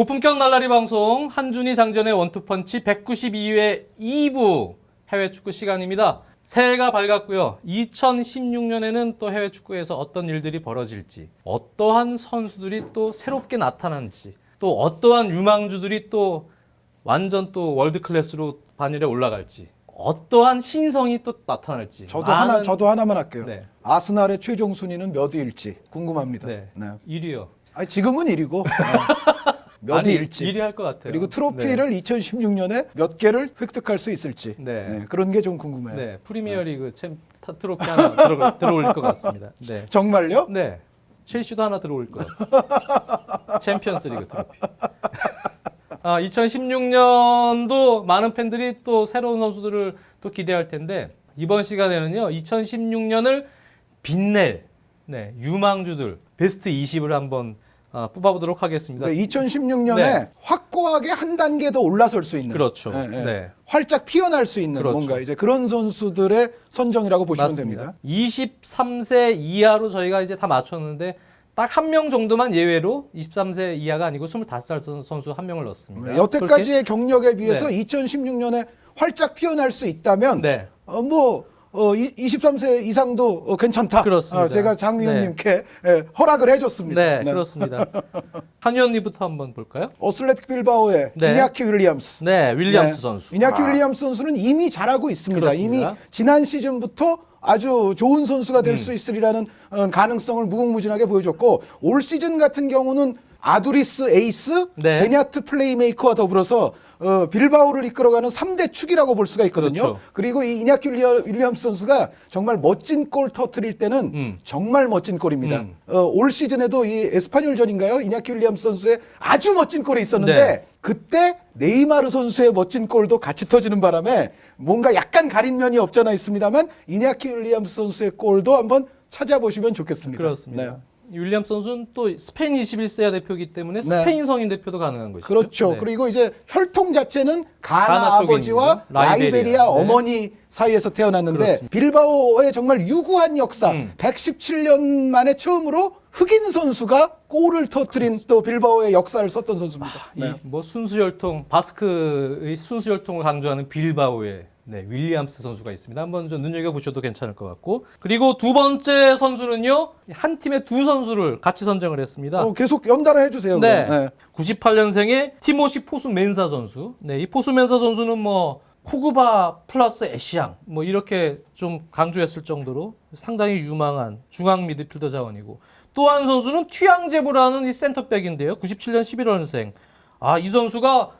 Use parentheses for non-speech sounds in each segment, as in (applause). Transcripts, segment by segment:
고품격 날라리 방송 한준희 장전의 원투펀치 192회 2부 해외 축구 시간입니다. 새해가 밝았고요. 2016년에는 또 해외 축구에서 어떤 일들이 벌어질지, 어떠한 선수들이 또 새롭게 나타난지, 또 어떠한 유망주들이 또 완전 또 월드 클래스로 반열에 올라갈지, 어떠한 신성이 또 나타날지. 저도 하나 많은- 저도 하나만 할게요. 네. 아스날의 최종 순위는 몇 위일지 궁금합니다. 네. 네. 1위요. 아니, 지금은 1위고 (laughs) 몇 아니, 위일지 1위 할것 같아요. 그리고 트로피를 2016년에 몇 개를 획득할 수 있을지 네. 네, 그런 게 좀 궁금해요. 네, 프리미어리그 챔 타- 트로피 하나 들어, (laughs) 들어올 것 같습니다. 네. 정말요? 네. 첼시도 하나 들어올 것 같아요. (laughs) 챔피언스리그 트로피. (laughs) 아, 2016년도 많은 팬들이 또 새로운 선수들을 또 기대할 텐데 이번 시간에는요. 2016년을 빛낼 네, 유망주들 베스트 20을 한번 아, 뽑아보도록 하겠습니다. 네, 2016년에 네. 확고하게 한 단계 더 올라설 수 있는 그렇죠. 네, 네. 네. 활짝 피어날 수 있는 그렇죠. 뭔가 이제 그런 선수들의 선정이라고 보시면 됩니다. 23세 이하로 저희가 이제 다 맞췄는데 딱 한 명 정도만 예외로 23세 이하가 아니고 25살 선- 선수 한 명을 넣었습니다. 네, 여태까지의 경력에 비해서 2016년에 활짝 피어날 수 있다면 네. 어, 뭐 어, 이, 23세 이상도 어, 괜찮다. 그렇습니다. 어, 제가 장 위원님께 예, 허락을 해줬습니다. 네, 그렇습니다. 한 의원님부터 한번 볼까요? 어슬레틱 빌바오의 네. 이냐키 윌리엄스. 네, 윌리엄스 네. 선수. 이냐키 아, 윌리엄스 선수는 이미 잘하고 있습니다. 그렇습니다. 이미 지난 시즌부터 아주 좋은 선수가 음. 될수 있으리라는 어, 가능성을 무궁무진하게 보여줬고 올 시즌 같은 경우는 아두리스 에이스, 네. 베냐트 플레이메이커와 더불어서 어, 빌바오를 이끌어가는 3대 축이라고 볼 수가 있거든요. 그렇죠. 그리고 이 이냐키 윌리엄- 윌리엄스 선수가 정말 멋진 골 터트릴 때는 음. 정말 멋진 골입니다. 음. 어, 올 시즌에도 이 에스파뇰전인가요? 이냐키 윌리엄스 선수의 아주 멋진 골이 있었는데 네. 그때 네이마르 선수의 멋진 골도 같이 터지는 바람에 뭔가 약간 가린 면이 없잖아 있습니다만 이냐키 윌리엄스 선수의 골도 한번 찾아보시면 좋겠습니다. 그렇습니다. 네. 윌리엄스 선수는 또 스페인 21세야 대표이기 때문에 네. 스페인 성인 대표도 가능한 것이죠. 그렇죠. 네. 그리고 이제 혈통 자체는 가나, 가나 아버지와 라이베리아. 라이베리아, 네. 어머니 사이에서 태어났는데 그렇습니다. 빌바오의 정말 유구한 역사, 음. 117년 만에 처음으로 흑인 선수가 골을 터트린 또 빌바오의 역사를 썼던 선수입니다. 네. 이뭐 순수 혈통 바스크의 순수 혈통을 강조하는 빌바오의 네, 윌리엄스 선수가 있습니다. 한번 좀 눈여겨 보셔도 괜찮을 것 같고 그리고 두 번째 선수는요 한 팀의 두 선수를 같이 선정을 했습니다. 어, 계속 연달아 해주세요. 네. 그럼. 네. 98년생의 티모시 포수 멘사 선수. 네, 이 포수 멘사 선수는 뭐 포그바 플러스 애쉬양 뭐 이렇게 좀 강조했을 정도로 상당히 유망한 중앙 미드필더 자원이고 또 한 선수는 튀앙제브라는 이 센터백인데요. 97년 11월생. 아, 이 선수가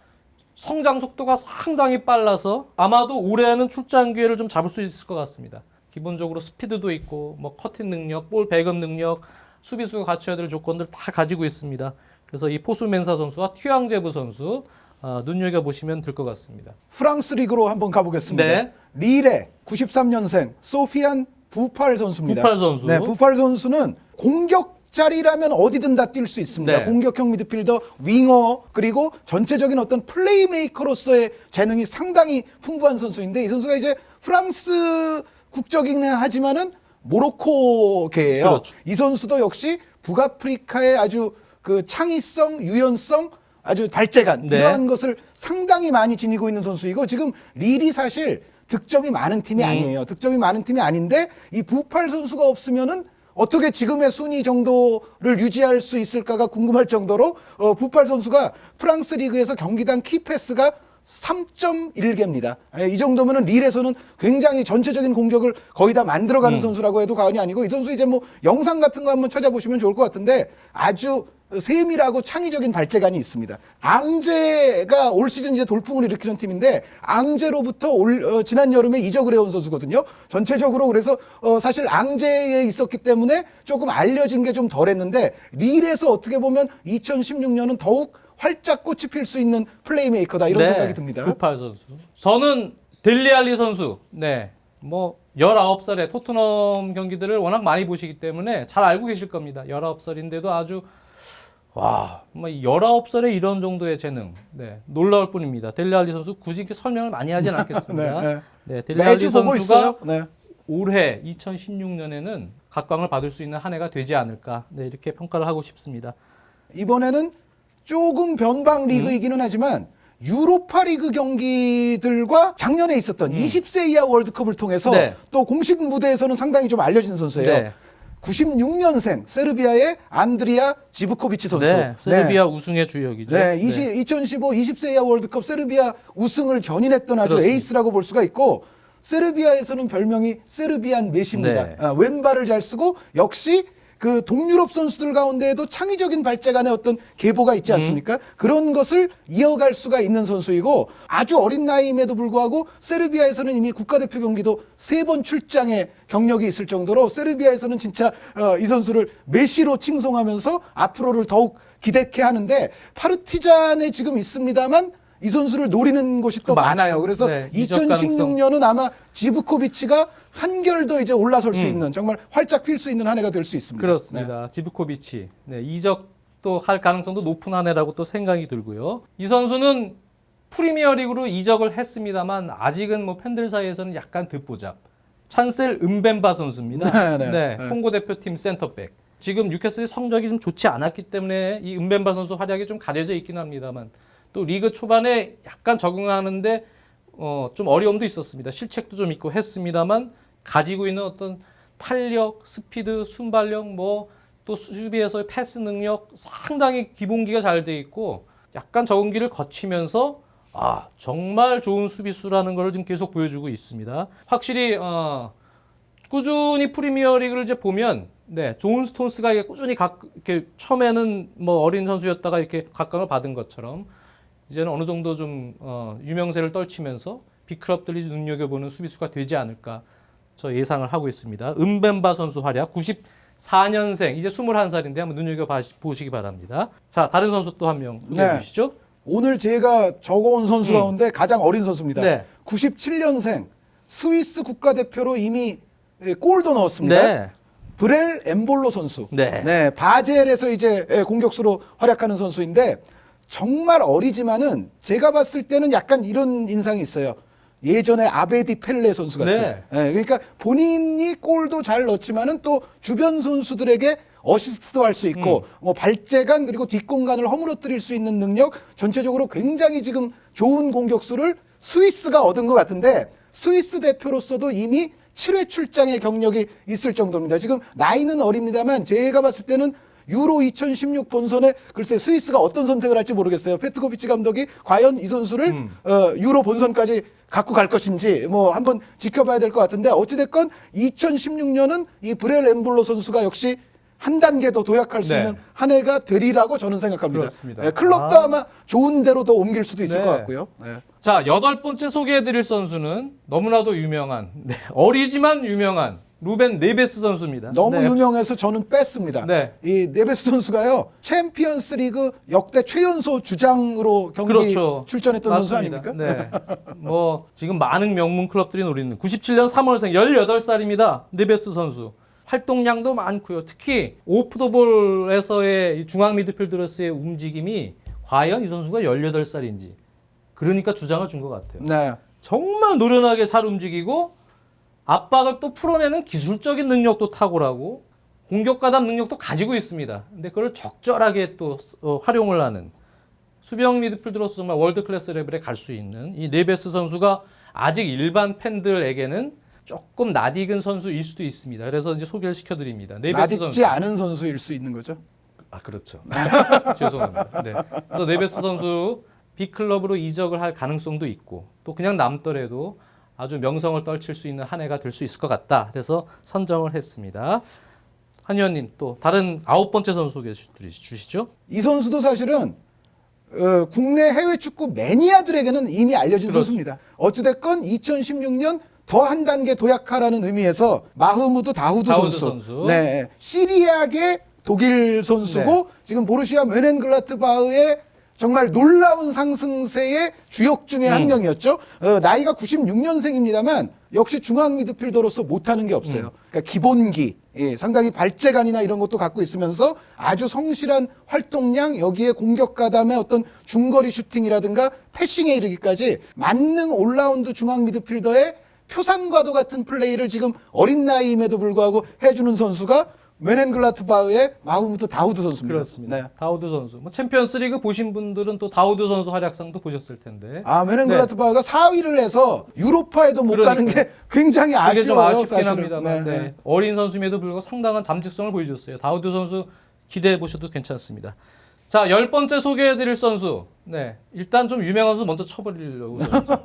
성장 속도가 상당히 빨라서 아마도 올해는 출장 기회를 좀 잡을 수 있을 것 같습니다. 기본적으로 스피드도 있고 뭐 커팅 능력, 볼 배급 능력, 수비수가 갖춰야 될 조건들 다 가지고 있습니다. 그래서 이 포수 멘사 선수와 튀앙제브 선수 아, 눈여겨 보시면 될 것 같습니다. 프랑스 리그로 한번 가보겠습니다. 네. 리레 93년생 소피안 부팔 선수입니다. 부팔 선수. 네, 부팔 선수는 공격 자리라면 어디든 다 뛸 수 있습니다. 네. 공격형 미드필더, 윙어 그리고 전체적인 어떤 플레이메이커로서의 재능이 상당히 풍부한 선수인데 이 선수가 이제 프랑스 국적이긴 하지만은 모로코계예요. 그렇죠. 이 선수도 역시 북아프리카의 아주 그 창의성, 유연성, 아주 발재간 네. 이러한 것을 상당히 많이 지니고 있는 선수이고 지금 릴이 사실 득점이 많은 팀이 음. 아니에요. 득점이 많은 팀이 아닌데 이 부팔 선수가 없으면은 어떻게 지금의 순위 정도를 유지할 수 있을까가 궁금할 정도로 어, 부팔 선수가 프랑스 리그에서 경기당 키패스가 3.1개입니다. 예, 이 정도면은 릴에서는 굉장히 전체적인 공격을 거의 다 만들어가는 음. 선수라고 해도 과언이 아니고 이 선수 이제 뭐 영상 같은 거 한번 찾아보시면 좋을 것 같은데 아주 세밀하고 창의적인 발재간이 있습니다. 앙제가 올 시즌 이제 돌풍을 일으키는 팀인데 앙제로부터 올 어, 지난 여름에 이적을 해온 선수거든요. 전체적으로 그래서 어, 사실 앙제에 있었기 때문에 조금 알려진 게 좀 덜했는데 릴에서 어떻게 보면 2016년은 더욱 활짝 꽃이 필 수 있는 플레이메이커다 이런 네, 생각이 듭니다. 부팔 선수. 저는 델리알리 선수. 네. 뭐 19살에 토트넘 경기들을 워낙 많이 보시기 때문에 잘 알고 계실 겁니다. 19살인데도 아주 와, 뭐 19살에 이런 정도의 재능. 네. 놀라울 뿐입니다. 델리알리 선수 굳이 이렇게 설명을 많이 하진 (laughs) 않겠습니다. 네, 네. 네, 델리알리 매주 보고 선수가 있어요. 네. 올해 2016년에는 각광을 받을 수 있는 한 해가 되지 않을까. 네, 이렇게 평가를 하고 싶습니다. 이번에는 조금 변방 리그이기는 하지만 유로파 리그 경기들과 작년에 있었던 20세 이하 월드컵을 통해서 음. 네. 또 공식 무대에서는 상당히 좀 알려진 선수예요. 네. 96년생 세르비아의 안드리아 지브코비치 선수. 네, 세르비아 우승의 주역이죠. 네, 20, 2015 20세 이하 월드컵 세르비아 우승을 견인했던 아주 그렇습니다. 에이스라고 볼 수가 있고 세르비아에서는 별명이 세르비안 메시입니다. 네. 아, 왼발을 잘 쓰고 역시 그 동유럽 선수들 가운데에도 창의적인 발재간의 어떤 계보가 음. 있지 않습니까? 그런 것을 이어갈 수가 있는 선수이고 아주 어린 나이임에도 불구하고 세르비아에서는 이미 국가대표 경기도 세 번 출장의 경력이 있을 정도로 세르비아에서는 진짜 어, 이 선수를 메시로 칭송하면서 앞으로를 더욱 기대케 하는데 파르티잔에 지금 있습니다만 이 선수를 노리는 곳이 또 많죠. 많아요. 그래서 네, 이적 가능성. 2016년은 아마 지브코비치가 한결 더 이제 올라설 수 음. 있는 정말 활짝 필수 있는 한 해가 될 수 있습니다. 네. 그렇습니다. 지브코비치. 네, 이적도 할 가능성도 높은 한 해라고 또 생각이 들고요. 이 선수는 프리미어리그로 이적을 했습니다만 아직은 뭐 팬들 사이에서는 약간 듣보잡. 찬셀 은벤바 선수입니다. (laughs) 네, 네, 네, 네. 콩고 대표팀 센터백. 지금 뉴캐슬이 성적이 좀 좋지 않았기 때문에 이 은벤바 선수 활약이 좀 가려져 있긴 합니다만 또 리그 초반에 약간 적응하는데 어, 좀 어려움도 있었습니다. 실책도 좀 있고 했습니다만 가지고 있는 어떤 탄력, 스피드, 순발력, 뭐 또 수비에서의 패스 능력 상당히 기본기가 잘 돼 있고 약간 적응기를 거치면서 아 정말 좋은 수비수라는 걸 지금 계속 보여주고 있습니다. 확실히 어, 꾸준히 프리미어리그를 이제 보면 네 좋은 스톤스가 꾸준히 각 이렇게 처음에는 뭐 어린 선수였다가 이렇게 각광을 받은 것처럼 이제는 어느 정도 좀 어, 유명세를 떨치면서 빅클럽들이 눈여겨보는 수비수가 되지 않을까 저 예상을 하고 있습니다. 은벤바 선수 활약 94년생 이제 21살인데 한번 눈여겨 보시기 바랍니다. 자 다른 선수 또 한 명 소개해 네. 주시죠. 오늘 제가 적어온 선수 음. 가운데 가장 어린 선수입니다. 네. 97년생 스위스 국가대표로 이미 예, 골도 넣었습니다. 네. 브렐 엠볼로 선수. 네. 바젤에서 이제 예, 공격수로 활약하는 선수인데 정말 어리지만은 제가 봤을 때는 약간 이런 인상이 있어요. 예전에 아베디 펠레 선수 같은. 네. 예, 그러니까 본인이 골도 잘 넣지만은 또 주변 선수들에게 어시스트도 할 수 있고 뭐 발재간 그리고 뒷공간을 허물어뜨릴 수 있는 능력 전체적으로 굉장히 지금 좋은 공격수를 스위스가 얻은 것 같은데 스위스 대표로서도 이미 7회 출장의 경력이 있을 정도입니다. 지금 나이는 어립니다만 제가 봤을 때는 유로 2016 본선에 글쎄 스위스가 어떤 선택을 할지 모르겠어요. 페트코비치 감독이 과연 이 선수를 음. 어, 유로 본선까지 갖고 갈 것인지 뭐 한번 지켜봐야 될 것 같은데 어찌됐건 2016년은 이 브렐 엠블로 선수가 역시 한 단계 더 도약할 수 네. 있는 한 해가 되리라고 저는 생각합니다. 그렇습니다. 예, 클럽도 아. 아. 마 좋은 데로 더 옮길 수도 있을 네. 것 같고요. 예. 자 여덟 번째 소개해드릴 선수는 너무나도 유명한 네, 어리지만 유명한 루벤 네베스 선수입니다. 너무 네. 유명해서 저는 뺐습니다. 네. 이 네베스 선수가요 챔피언스 리그 역대 최연소 주장으로 경기 그렇죠. 출전했던 선수 맞습니다. 아닙니까? 네. (laughs) 뭐 지금 많은 명문 클럽들이 노리는 97년 3월생 18살입니다. 네베스 선수. 활동량도 많고요. 특히 오프더볼에서의 이 중앙 미드필더로서의 움직임이 과연 이 선수가 18살인지 그러니까 주장을 준 것 같아요. 네. 정말 노련하게 잘 움직이고 압박을 또 풀어내는 기술적인 능력도 탁월하고 공격 가담 능력도 가지고 있습니다. 근데 그걸 적절하게 또 어, 활용을 하는 수비형 미드필더로서 정말 월드 클래스 레벨에 갈 수 있는 이 네베스 선수가 아직 일반 팬들에게는 조금 낯익은 선수일 수도 있습니다. 그래서 이제 소개를 시켜드립니다. 네베스 선수. 않은 선수일 수 있는 거죠. 아 그렇죠. (laughs) 죄송합니다. 네. 그래서 네베스 선수 빅클럽으로 이적을 할 가능성도 있고 또 그냥 남더라도 아주 명성을 떨칠 수 있는 한 해가 될 수 있을 것 같다. 그래서 선정을 했습니다. 한 의원님 또 다른 아홉 번째 선수 소개해 주- 주시죠. 이 선수도 사실은 어, 국내 해외 축구 매니아들에게는 이미 알려진 그렇죠. 선수입니다. 어찌됐건 2016년 더 한 단계 도약하라는 의미에서 마흐무드 다후드, 다후드 선수, 선수. 네, 시리아계 독일 선수고 네. 지금 보르시아 멘헨글라트바흐의 정말 놀라운 상승세의 주역 중에 한 음. 명이었죠. 어, 나이가 96년생입니다만 역시 중앙 미드필더로서 못하는 게 없어요. 음. 그러니까 기본기, 예, 상당히 발재간이나 이런 것도 갖고 있으면서 아주 성실한 활동량 여기에 공격 가담의 어떤 중거리 슈팅이라든가 패싱에 이르기까지 만능 올라운드 중앙 미드필더의 표상과도 같은 플레이를 지금 어린 나이임에도 불구하고 해주는 선수가 메넨글라트바흐의 마흐무트 다우드 선수입니다. 그렇습니다. 네. 다우드 선수. 뭐 챔피언스리그 보신 분들은 또 다우드 선수 활약상도 보셨을 텐데. 아, 메넨글라트바흐가 4위를 해서 유로파에도 못 가는 그러니까요. 게 굉장히 그게 좀 아쉬워요. 아쉽긴 사실은. 합니다만 네, 네. 네. 어린 선수임에도 불구하고 상당한 잠직성을 보여줬어요. 다우드 선수 기대해 보셔도 괜찮습니다. 자, 열 번째 소개해 드릴 선수. 네, 일단 좀 유명한 선수 먼저 쳐버리려고. 그러죠.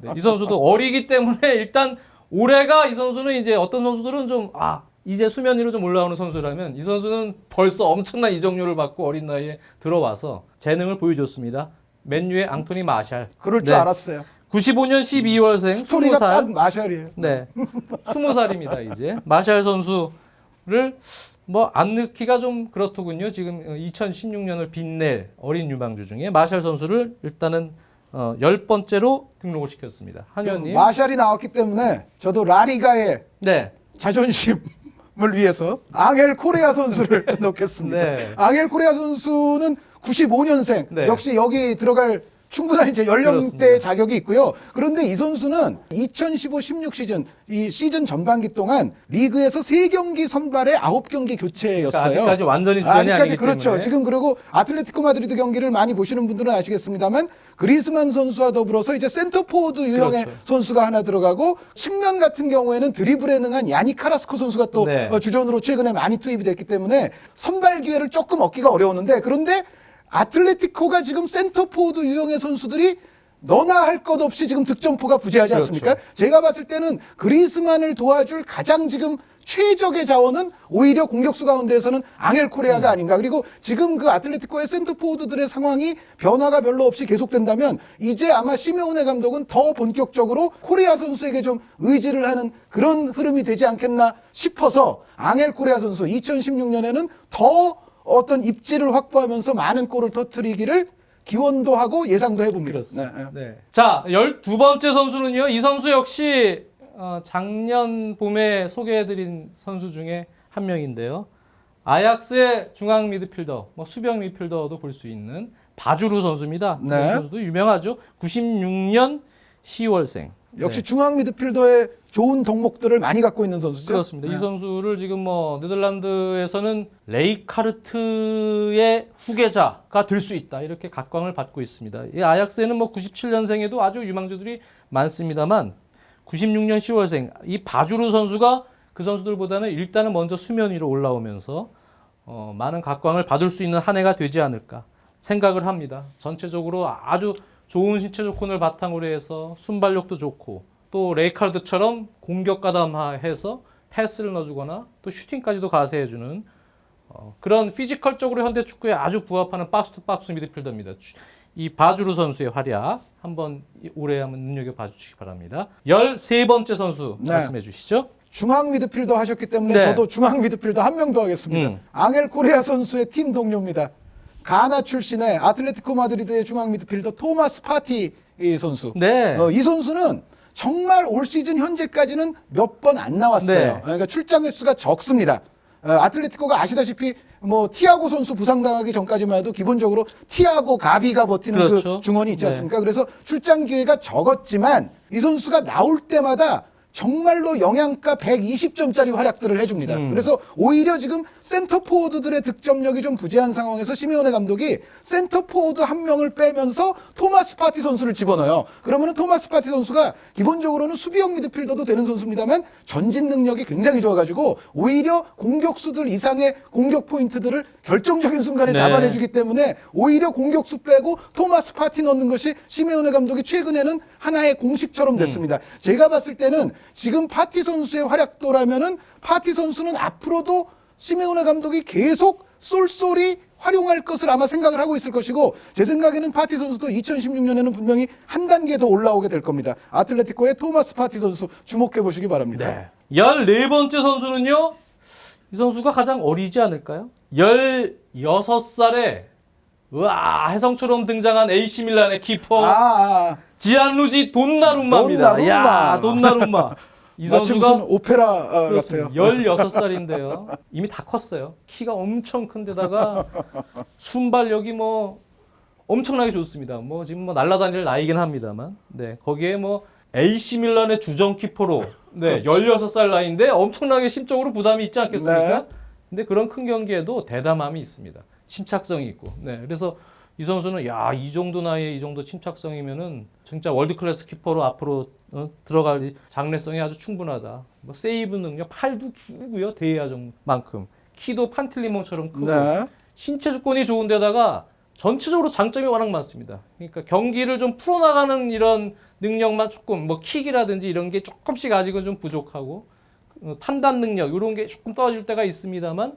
네, 이 선수도 어리기 때문에 (laughs) 일단 올해가 이 선수는 이제 어떤 선수들은 좀 아. 이제 수면 위로 좀 올라오는 선수라면 이 선수는 벌써 엄청난 이적료를 받고 어린 나이에 들어와서 재능을 보여줬습니다. 맨유의 앙토니 마샬. 그럴 줄 네. 알았어요. 95년 12월생 스토리가 20살. 딱 마샬이에요. 네. 스무 살입니다, 이제. 마샬 선수를 뭐 안 넣기가 좀 그렇더군요. 지금 2016년을 빛낼 어린 유망주 중에 마샬 선수를 일단은 어, 열 번째로 등록을 시켰습니다. 한현님. 마샬이 나왔기 때문에 저도 라리가의 네. 자존심 을 위해서 앙헬 코레아 선수를 (laughs) 넣겠습니다. 네. 앙헬 코레아 선수는 95년생 네. 역시 여기 들어갈 충분한 이제 연령대. 자격이 있고요. 그런데 이 선수는 2015-16 시즌 이 시즌 전반기 동안 리그에서 3경기 선발에 9경기 교체였어요. 그러니까 아직까지 완전히 주전이 아직까지 아니기 그렇죠. 때문에. 지금 그리고 아틀레티코 마드리드 경기를 많이 보시는 분들은 아시겠습니다만 그리스만 선수와 더불어서 이제 센터포워드 유형의 그렇죠. 선수가 하나 들어가고 측면 같은 경우에는 드리블에 능한 야니 카라스코 선수가 또 네. 어, 주전으로 최근에 많이 투입이 됐기 때문에 선발 기회를 조금 얻기가 어려웠는데 그런데 아틀레티코가 지금 센터포워드 유형의 선수들이 너나 할 것 없이 지금 득점포가 부재하지 그렇죠. 않습니까? 제가 봤을 때는 그리스만을 도와줄 가장 지금 최적의 자원은 오히려 공격수 가운데에서는 앙헬 코레아가 아닌가. 그리고 지금 그 아틀레티코의 센터포워드들의 상황이 변화가 별로 없이 계속된다면 이제 아마 시메오네 감독은 더 본격적으로 코레아 선수에게 좀 의지를 하는 그런 흐름이 되지 않겠나 싶어서 앙헬 코레아 선수 2016년에는 더 어떤 입지를 확보하면서 많은 골을 터뜨리기를 기원도 하고 예상도 해봅니다. 그렇습니다. 네, 네. 네. 자, 열두 번째 선수는요. 이 선수 역시 어, 작년 봄에 소개해드린 선수 중에 한 명인데요. 아약스의 중앙 미드필더, 뭐 수비형 미드필더도 볼 수 있는 바주루 선수입니다. 네. 이 선수도 유명하죠. 96년 10월생. 역시 중앙 미드필더의 좋은 덕목들을 많이 갖고 있는 선수죠. 그렇습니다. 네. 이 선수를 지금 뭐 네덜란드에서는 레이카르트의 후계자가 될 수 있다 이렇게 각광을 받고 있습니다. 이 아약스에는 뭐 97년생에도 아주 유망주들이 많습니다만 96년 10월생 이 바주르 선수가 그 선수들보다는 일단은 먼저 수면 위로 올라오면서 어, 많은 각광을 받을 수 있는 한 해가 되지 않을까 생각을 합니다. 전체적으로 아주 좋은 신체 조건을 바탕으로 해서 순발력도 좋고 또 레이카르드처럼 공격 가담해서 패스를 넣어주거나 또 슈팅까지도 가세해주는 어, 그런 피지컬적으로 현대 축구에 아주 부합하는 박스 투 박스 미드필더입니다. 이 바주르 선수의 활약 한번 이- 올해 한번 눈여겨 봐주시기 바랍니다. 13번째 선수 네. 말씀해 주시죠. 중앙 미드필더 하셨기 때문에 네. 저도 중앙 미드필더 한 명 더 하겠습니다. 음. 앙헬 코레아 선수의 팀 동료입니다. 가나 출신의 아틀레티코 마드리드의 중앙 미드필더 토마스 파티 이 선수. 네. 어, 이 선수는 정말 올 시즌 현재까지는 몇 번 안 나왔어요. 네. 그러니까 출장 횟수가 적습니다. 어, 아틀레티코가 아시다시피 뭐 티아고 선수 부상당하기 전까지만 해도 기본적으로 티아고 가비가 버티는 그렇죠. 그 중원이 있지 네. 않습니까? 그래서 출장 기회가 적었지만 이 선수가 나올 때마다 정말로 영양가 120점짜리 활약들을 해줍니다. 음. 그래서 오히려 지금 센터 포워드들의 득점력이 좀 부재한 상황에서 시메오네 감독이 센터 포워드 한 명을 빼면서 토마스 파티 선수를 집어넣어요. 그러면은 토마스 파티 선수가 기본적으로는 수비형 미드필더도 되는 선수입니다만 전진 능력이 굉장히 좋아가지고 오히려 공격수들 이상의 공격 포인트들을 결정적인 순간에 네. 잡아내주기 때문에 오히려 공격수 빼고 토마스 파티 넣는 것이 시메오네 감독이 최근에는 하나의 공식처럼 됐습니다. 제가 봤을 때는 지금 파티 선수의 활약도라면은 파티 선수는 앞으로도 시메오네 감독이 계속 쏠쏠이 활용할 것을 아마 생각을 하고 있을 것이고 제 생각에는 파티 선수도 2016년에는 분명히 한 단계 더 올라오게 될 겁니다. 아틀레티코의 토마스 파티 선수 주목해 보시기 바랍니다. 네. 14번째 선수는요. 이 선수가 가장 어리지 않을까요? 16살에 우와, 해성처럼 등장한 AC 밀란의 키퍼 아, 아, 지안루지 돈나룸마입니다. 돈나룸마. 야, 돈나룸마. 이 마치 무슨 선수가 오페라 어, 같아요. 16살인데요. 이미 다 컸어요. 키가 엄청 큰데다가 순발력이 뭐 엄청나게 좋습니다. 뭐 지금 뭐 날라다닐 나이긴 합니다만. 네. 거기에 뭐 AC 밀란의 주전 키퍼로 네, 16살 나이인데 엄청나게 심적으로 부담이 있지 않겠습니까? 근데 그런 큰 경기에도 대담함이 있습니다. 침착성이 있고. 네. 그래서 이 선수는 야, 이 정도 나이에 이 정도 침착성이면은 진짜 월드 클래스 키퍼로 앞으로 어, 들어갈 장래성이 아주 충분하다. 뭐 세이브 능력 팔도 길고요. 대야 정만큼. 키도 판틀리몬처럼 크고 네. 신체 조건이 좋은 데다가 전체적으로 장점이 워낙 많습니다. 그러니까 경기를 좀 풀어나가는 이런 능력만 조금 뭐 킥이라든지 이런 게 조금씩 아직은 좀 부족하고 어, 판단 능력 이런 게 조금 떨어질 때가 있습니다만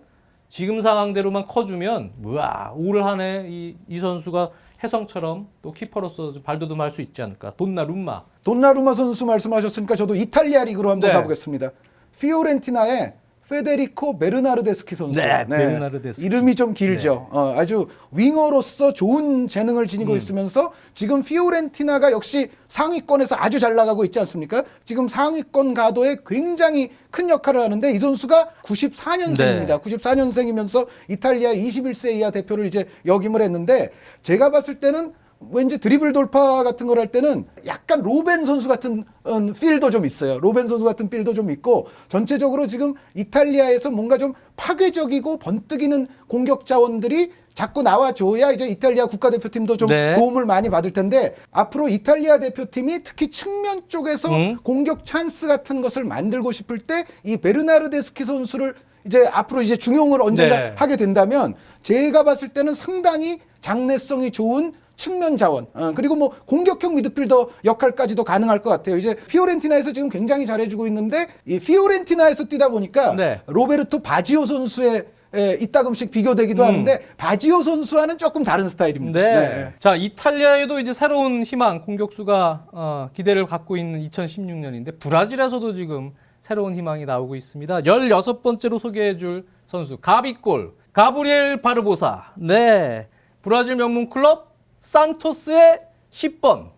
지금 상황대로만 커주면 우와 올 한해 이, 이 선수가 혜성처럼 또 키퍼로서 좀 발돋움할 수 있지 않을까 돈나룸마 돈나루마 선수 말씀하셨으니까 저도 이탈리아 리그로 한번 네. 가보겠습니다. 피오렌티나의 페데리코 베르나르데스키 선수. 네, 베르나르데스키. 이름이 좀 길죠. 어, 아주 윙어로서 좋은 재능을 지니고 있으면서 지금 피오렌티나가 역시 상위권에서 아주 잘 나가고 있지 않습니까? 지금 상위권 가도에 굉장히 큰 역할을 하는데 이 선수가 94년생입니다. 네. 94년생이면서 이탈리아 21세 이하 대표를 이제 역임을 했는데 제가 봤을 때는 왠지 드리블 돌파 같은 걸 할 때는 약간 로벤 선수 같은 음, 필도 좀 있어요. 로벤 선수 같은 필도 좀 있고 전체적으로 지금 이탈리아에서 뭔가 좀 파괴적이고 번뜩이는 공격 자원들이 자꾸 나와줘야 이제 이탈리아 국가대표팀도 좀 네. 도움을 많이 받을 텐데 앞으로 이탈리아 대표팀이 특히 측면 쪽에서 음. 공격 찬스 같은 것을 만들고 싶을 때 이 베르나르데스키 선수를 이제 앞으로 이제 중용을 언젠가 네. 하게 된다면 제가 봤을 때는 상당히 장래성이 좋은 측면 자원 어, 그리고 뭐 공격형 미드필더 역할까지도 가능할 것 같아요. 이제 피오렌티나에서 지금 굉장히 잘해주고 있는데 이 피오렌티나에서 뛰다 보니까 네. 로베르토 바지오 선수의 에, 이따금씩 비교되기도 음. 하는데 바지오 선수와는 조금 다른 스타일입니다. 네. 자, 이탈리아에도 이제 새로운 희망, 공격수가 어, 기대를 갖고 있는 2016년인데 브라질에서도 지금 새로운 희망이 나오고 있습니다. 16번째로 소개해 줄 선수 가비골 가브리엘 바르보사. 네. 브라질 명문 클럽 산토스의 10번.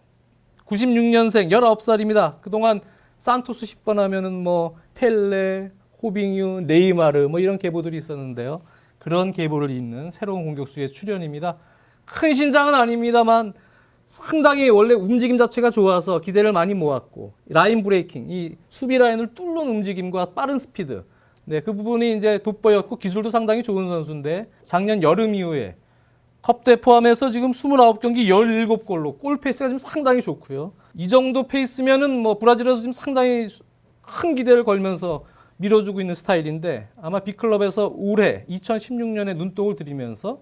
96년생 19살입니다. 그동안 산토스 10번 하면은 뭐 펠레, 호빙유, 네이마르 뭐 이런 계보들이 있었는데요. 그런 계보를 잇는 새로운 공격수의 출연입니다. 큰 신장은 아닙니다만 상당히 원래 움직임 자체가 좋아서 기대를 많이 모았고 라인 브레이킹, 이 수비 라인을 뚫는 움직임과 빠른 스피드, 네 그 부분이 이제 돋보였고 기술도 상당히 좋은 선수인데 작년 여름 이후에 컵대 포함해서 지금 29경기 17골로 골 페이스가 지금 상당히 좋고요. 이 정도 페이스면은 뭐 브라질에서 지금 상당히 큰 기대를 걸면서 밀어주고 있는 스타일인데 아마 빅클럽에서 올해 2016년에 눈독을 들이면서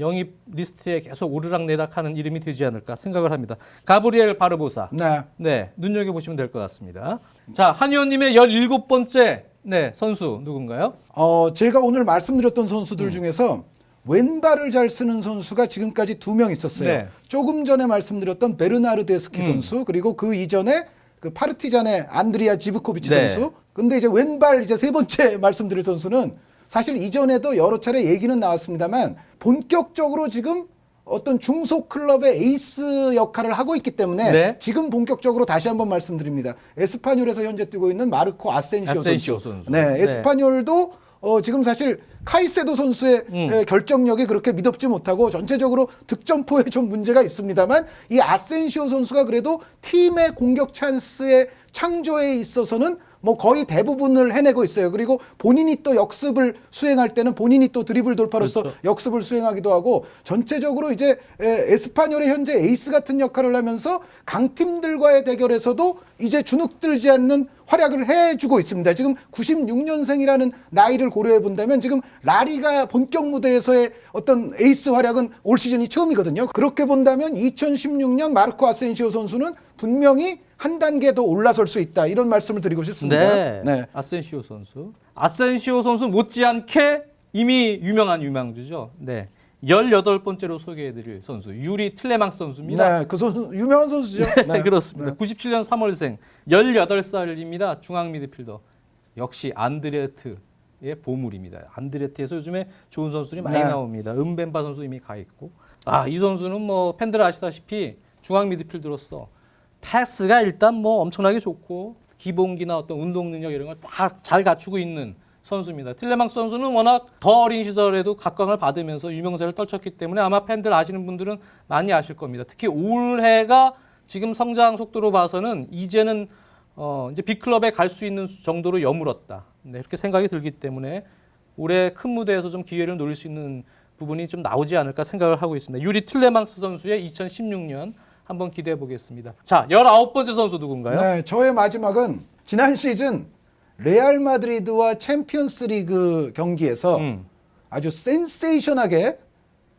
영입 리스트에 계속 오르락내락하는 이름이 되지 않을까 생각을 합니다. 가브리엘 바르보사. 네. 네, 눈여겨 보시면 될 것 같습니다. 자, 한 의원님의 17번째 네, 선수 누군가요? 어, 제가 오늘 말씀드렸던 선수들 음. 중에서 왼발을 잘 쓰는 선수가 지금까지 두 명 있었어요. 네. 조금 전에 말씀드렸던 베르나르데스키 음. 선수 그리고 그 이전에 그 파르티잔의 안드리아 지브코비치 네. 선수. 근데 이제 왼발 이제 세 번째 (laughs) 말씀드릴 선수는 사실 이전에도 여러 차례 얘기는 나왔습니다만 본격적으로 지금 어떤 중소 클럽의 에이스 역할을 하고 있기 때문에 네. 지금 본격적으로 다시 한번 말씀드립니다. 에스파뇰에서 현재 뛰고 있는 마르코 아센시오, 아센시오 선수. 선수. 네, 네. 에스파뇰도 어, 지금 사실 카이세도 선수의 음. 에, 결정력이 그렇게 믿업지 못하고 전체적으로 득점포에 좀 문제가 있습니다만 이 아센시오 선수가 그래도 팀의 공격 찬스의 창조에 있어서는 뭐 거의 대부분을 해내고 있어요. 그리고 본인이 또 역습을 수행할 때는 본인이 또 드리블 돌파로서 그렇죠. 역습을 수행하기도 하고 전체적으로 이제 에, 에스파뇰의 현재 에이스 같은 역할을 하면서 강팀들과의 대결에서도 이제 주눅 들지 않는 활약을 해주고 있습니다. 지금 96년생이라는 나이를 고려해 본다면 지금 라리가 본격 무대에서의 어떤 에이스 활약은 올 시즌이 처음이거든요. 그렇게 본다면 2016년 마르코 아센시오 선수는 분명히 한 단계 더 올라설 수 있다 이런 말씀을 드리고 싶습니다. 네. 아센시오 선수. 아센시오 선수 못지않게 이미 유명한 유망주죠. 네. 18번째로 소개해 드릴 선수 유리 틀레망스 선수입니다. 네, 그 선수 유명한 선수죠. (laughs) 네, 그렇습니다. 97년 3월생 18살입니다. 중앙 미드필더. 역시 안드레트의 보물입니다. 안드레트에서 요즘에 좋은 선수들이 많이 네. 나옵니다. 은벤바 선수 이미 가 있고. 아, 이 선수는 뭐 팬들 아시다시피 중앙 미드필더로서 패스가 일단 뭐 엄청나게 좋고 기본기나 어떤 운동 능력 이런 걸 다 잘 갖추고 있는 선수입니다. 틸레망스 선수는 워낙 더 어린 시절에도 각광을 받으면서 유명세를 떨쳤기 때문에 아마 팬들 아시는 분들은 많이 아실 겁니다. 특히 올해가 지금 성장 속도로 봐서는 이제는 어 이제 빅클럽에 갈 수 있는 정도로 여물었다. 네, 이렇게 생각이 들기 때문에 올해 큰 무대에서 좀 기회를 노릴 수 있는 부분이 좀 나오지 않을까 생각을 하고 있습니다. 유리 틸레망스 선수의 2016년 한번 기대해 보겠습니다. 자, 19번째 선수 누군가요? 네, 저의 마지막은 지난 시즌 레알 마드리드와 챔피언스 리그 경기에서 음. 아주 센세이션하게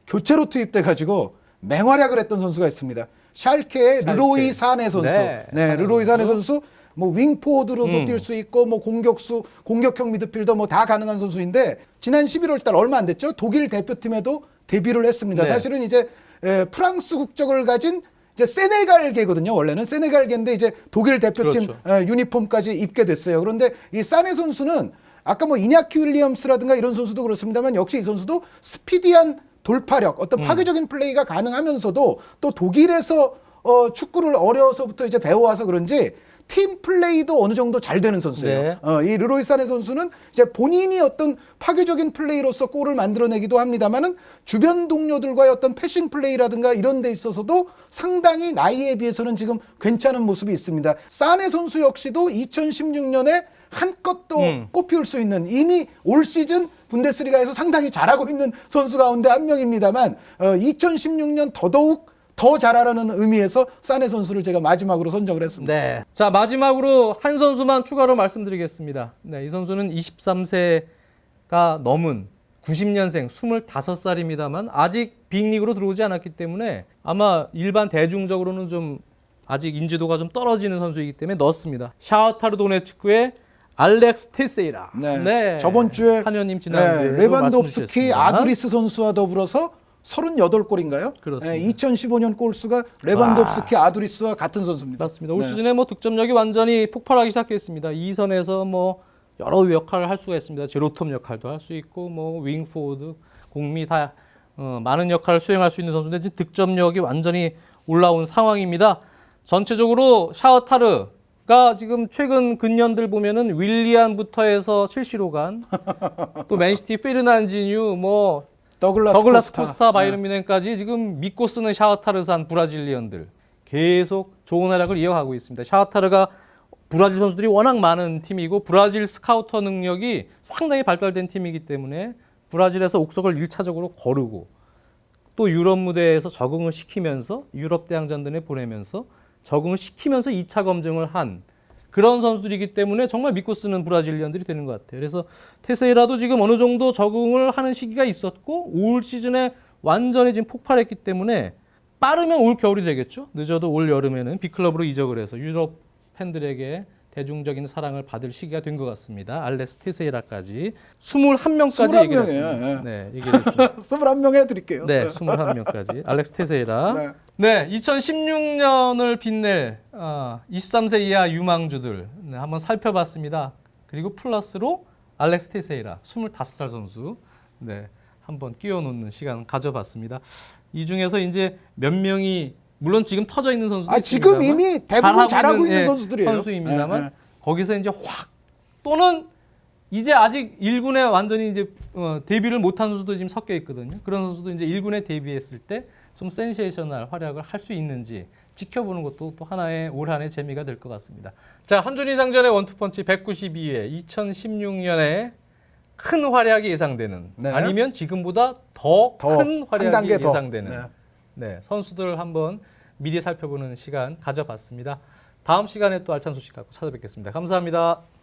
교체로 투입돼 가지고 맹활약을 했던 선수가 있습니다. 샬케의 샬케. 르로이 사네 선수. 네, 네, 르로이 사네 선수. 선수 뭐 윙포워드로도 음. 뛸수 있고 뭐 공격수, 공격형 미드필더 뭐 다 가능한 선수인데 지난 11월 달 얼마 안 됐죠? 독일 대표팀에도 데뷔를 했습니다. 네. 사실은 이제 에, 프랑스 국적을 가진 이제 세네갈계거든요. 원래는 세네갈계인데 이제 독일 대표팀 그렇죠. 에, 유니폼까지 입게 됐어요. 그런데 이 사네 선수는 아까 뭐 이냐키 윌리엄스라든가 이런 선수도 그렇습니다만 역시 이 선수도 스피디한 돌파력, 어떤 파괴적인 플레이가 가능하면서도 또 독일에서 어, 축구를 어려서부터 이제 배워와서 그런지 팀 플레이도 어느 정도 잘 되는 선수예요. 네. 어, 이 르로이 사네 선수는 이제 본인이 어떤 파괴적인 플레이로서 골을 만들어내기도 합니다만은 주변 동료들과의 어떤 패싱 플레이라든가 이런 데 있어서도 상당히 나이에 비해서는 지금 괜찮은 모습이 있습니다. 사네 선수 역시도 2016년에 한껏 또 음. 꽃피울 수 있는 이미 올 시즌 분데스리가에서 상당히 잘하고 있는 선수 가운데 한 명입니다만 어, 2016년 더더욱 더 잘하라는 의미에서 사네 선수를 제가 마지막으로 선정을 했습니다. 네. 자, 마지막으로 한 선수만 추가로 말씀드리겠습니다. 네, 이 선수는 23세가 넘은 90년생 25살입니다만 아직 빅리그로 들어오지 않았기 때문에 아마 일반 대중적으로는 좀 아직 인지도가 좀 떨어지는 선수이기 때문에 넣었습니다. 샤흐타르 도네츠크의 알렉스 테세이라. 네. 저번 주에 한현님 지난주에 네, 레반도프스키 아두리스 선수와 더불어서 38골인가요? 그렇습니다. 2015년 골수가 레반도프스키 아두리스와 같은 선수입니다. 맞습니다. 올 네. 시즌에 뭐 득점력이 완전히 폭발하기 시작했습니다. 이 선에서 뭐 여러 역할을 할 수가 있습니다. 제로톱 역할도 할 수 있고 뭐 윙포워드, 공미 다 어, 많은 역할을 수행할 수 있는 선수인데 지금 득점력이 완전히 올라온 상황입니다. 전체적으로 샤워타르 가 지금 최근 근년들 보면은 윌리안부터 해서 첼시로 간 또 맨시티 페르난지뉴 뭐 더글라스, 더글라스 코스타. 코스타, 바이런 뮌헨까지 지금 믿고 쓰는 샤워타르산 브라질리언들 계속 좋은 활약을 이어가고 있습니다. 샤워타르가 브라질 선수들이 워낙 많은 팀이고 브라질 스카우터 능력이 상당히 발달된 팀이기 때문에 브라질에서 옥석을 일차적으로 거르고 또 유럽 무대에서 적응을 시키면서 유럽 대항전들에 보내면서 적응을 시키면서 2차 검증을 한 그런 선수들이기 때문에 정말 믿고 쓰는 브라질리언들이 되는 것 같아요. 그래서 테세이라도 지금 어느 정도 적응을 하는 시기가 있었고 올 시즌에 완전히 지금 폭발했기 때문에 빠르면 올 겨울이 되겠죠. 늦어도 올 여름에는 빅클럽으로 이적을 해서 유럽 팬들에게 대중적인 사랑을 받을 시기가 된 것 같습니다. 알레스 테세이라까지 21명까지 21 얘기를 명이에요, 했습니다. 예. 네, 얘기를 했습니다. (laughs) 21명 해드릴게요. 네, 21명까지. 알렉스 테세이라. 네. 네, 2016년을 빛낼 어, 23세 이하 유망주들 네, 한번 살펴봤습니다. 그리고 플러스로 알렉스 테세이라 25살 선수 네, 한번 끼워 놓는 시간 가져봤습니다. 이 중에서 이제 몇 명이 물론 지금 터져 있는 선수도 아, 지금 이미 대부분 잘하고 있는 선수들이에요. 선수입니다만 예, 예. 거기서 이제 확 또는 이제 아직 1군에 완전히 이제 어, 데뷔를 못한 선수도 지금 섞여 있거든요. 그런 선수도 이제 1군에 데뷔했을 때 좀 센세이셔널 활약을 할 수 있는지 지켜보는 것도 또 하나의 올 한해 재미가 될 것 같습니다. 자, 한준희 장전의 원투펀치 192회 2016년에 큰 활약이 예상되는 네. 아니면 지금보다 더 더, 큰한 활약이. 예상되는 네. 네, 선수들 한번 미리 살펴보는 시간 가져봤습니다. 다음 시간에 또 알찬 소식 갖고 찾아뵙겠습니다. 감사합니다.